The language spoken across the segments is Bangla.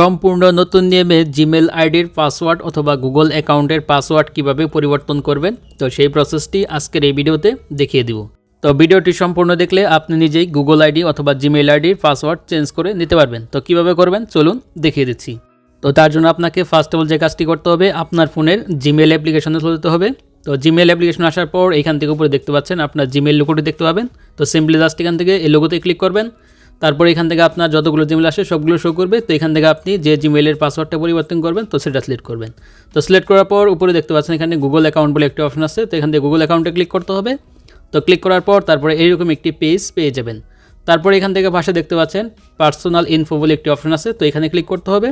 সম্পূর্ণ নতুন নিয়মে জিমেল আইডির পাসওয়ার্ড অথবা গুগল অ্যাকাউন্টের পাসওয়ার্ড কীভাবে পরিবর্তন করবেন? তো সেই প্রসেসটি আজকের এই ভিডিওতে দেখিয়ে দিব। তো ভিডিওটি সম্পূর্ণ দেখলে আপনি নিজেই গুগল আইডি অথবা জিমেল আইডির পাসওয়ার্ড চেঞ্জ করে নিতে পারবেন। তো কীভাবে করবেন? চলুন দেখিয়ে দিচ্ছি। তো তার জন্য আপনাকে ফার্স্ট অফ অল যে কাজটি করতে হবে, আপনার ফোনের জিমেল অ্যাপ্লিকেশনে চলে যেতে হবে। তো জিমেল অ্যাপ্লিকেশন আসার পর এখান থেকে উপরে দেখতে পাচ্ছেন, আপনার জিমেল লোগোটি দেখতে পাবেন। তো সিম্পলি জাস্ট এখান থেকে এই লোগোতে ক্লিক করবেন। তারপর এখান থেকে আপনার যতগুলো জিমেল আসে, সবগুলো শো করবে। তো এখান থেকে আপনি যে জিমেলের পাসওয়ার্ডটা পরিবর্তন করবেন, তো সেটা সিলেক্ট করবেন। তো সিলেক্ট করার পর উপরে দেখতে পাচ্ছেন এখানে গুগল অ্যাকাউন্ট বলে একটি অপশন আছে। তো এখান থেকে গুগল অ্যাকাউন্টে ক্লিক করতে হবে। তো ক্লিক করার পর তারপরে এইরকম একটি পেজ পেয়ে যাবেন। তারপর এখান থেকে পাশে দেখতে পাচ্ছেন পার্সোনাল ইনফো বলে একটি অপশন আছে। তো এখানে ক্লিক করতে হবে।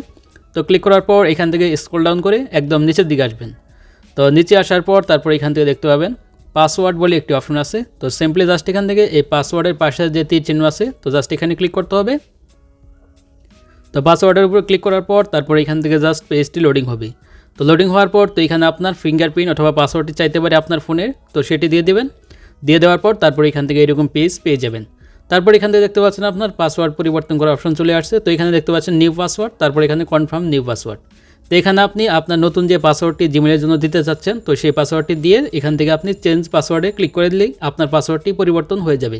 তো ক্লিক করার পর এখান থেকে স্ক্রল ডাউন করে একদম নিচের দিকে আসবেন। তো নিচে আসার পর তারপর এখান থেকে দেখতে পাবেন পাসওয়ার্ড বলে একটি অপশন আছে। তো সিম্পলি জাস্ট এখান থেকে এই পাসওয়ার্ডের পাশে যে তীর চিহ্ন আছে, তো জাস্ট এখানে ক্লিক করতে হবে। তো পাসওয়ার্ডের উপর ক্লিক করার পর তারপর এখান থেকে জাস্ট পেজটি লোডিং হবে। তো লোডিং হওয়ার পর তো এখানে আপনার ফিঙ্গারপ্রিন্ট অথবা পাসওয়ার্ডটি চাইতে পারে আপনার ফোনের তো সেটি দিয়ে দেবেন। দিয়ে দেওয়ার পর তারপর এখান থেকে এরকম পেজ পেয়ে যাবেন। তারপর এখান থেকে দেখতে পাচ্ছেন আপনার পাসওয়ার্ড পরিবর্তন করার অপশন চলে আসছে। তো এখানে দেখতে পাচ্ছেন নিউ পাসওয়ার্ড তারপর এখানে কনফার্ম নিউ পাসওয়ার্ড তো এখানে আপনি আপনার নতুন যে পাসওয়ার্ডটি জিমেলের জন্য দিতে চাচ্ছেন, তো সেই পাসওয়ার্ডটি দিয়ে এখান থেকে আপনি চেঞ্জ পাসওয়ার্ডে ক্লিক করে দিলেই আপনার পাসওয়ার্ডটি পরিবর্তন হয়ে যাবে।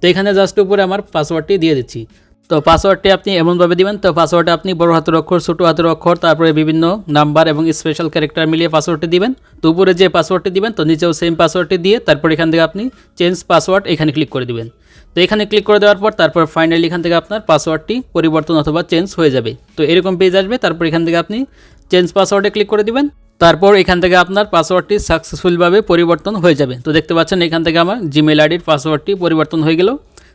তো এখানে জাস্ট উপরে আমার পাসওয়ার্ডটি দিয়ে দিচ্ছি। তো পাসওয়ার্ডটি আপনি এমনভাবে দিবেন, তো পাসওয়ার্ডে আপনি বড় হাতের অক্ষর, ছোটো হাতের অক্ষর, তারপরে বিভিন্ন নাম্বার এবং স্পেশাল ক্যারেক্টার মিলিয়ে পাসওয়ার্ডটি দিবেন। তো উপরে যে পাসওয়ার্ডটি দিবেন, তো নিচেও সেম পাসওয়ার্ডটি দিয়ে তারপর এখান থেকে আপনি চেঞ্জ পাসওয়ার্ড এখানে ক্লিক করে দিবেন। তো এখানে ক্লিক করে দেওয়ার পর তারপর ফাইনালি এখান থেকে আপনার পাসওয়ার্ডটি পরিবর্তন অথবা চেঞ্জ হয়ে যাবে। তো এরকম পেজ আসবে, তারপর এখান থেকে আপনি চেঞ্জ পাসওয়ার্ডে ক্লিক করে দিবেন, তারপর এখান থেকে আপনার পাসওয়ার্ডটি সাকসেসফুলভাবে পরিবর্তন হয়ে যাবে। তো দেখতে পাচ্ছেন এখান থেকে আমার জিমেল আইডির পাসওয়ার্ডটি পরিবর্তন হয়ে গেল।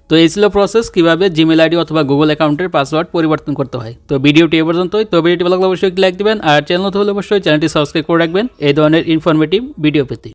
তো এই ছিল প্রসেস কীভাবে জিমেল আইডি অথবা গুগল অ্যাকাউন্টের পাসওয়ার্ড পরিবর্তন করতে হয়। তো ভিডিওটি এ পর্যন্তই। তো ভিডিওটি ভালো অবশ্যই লাইক দেবেন, আর চ্যানেল হলে অবশ্যই চ্যানেলটি সাবস্ক্রাইব করে রাখবেন। এই ধরনের ইনফরমেটিভ ভিডিও পেতে।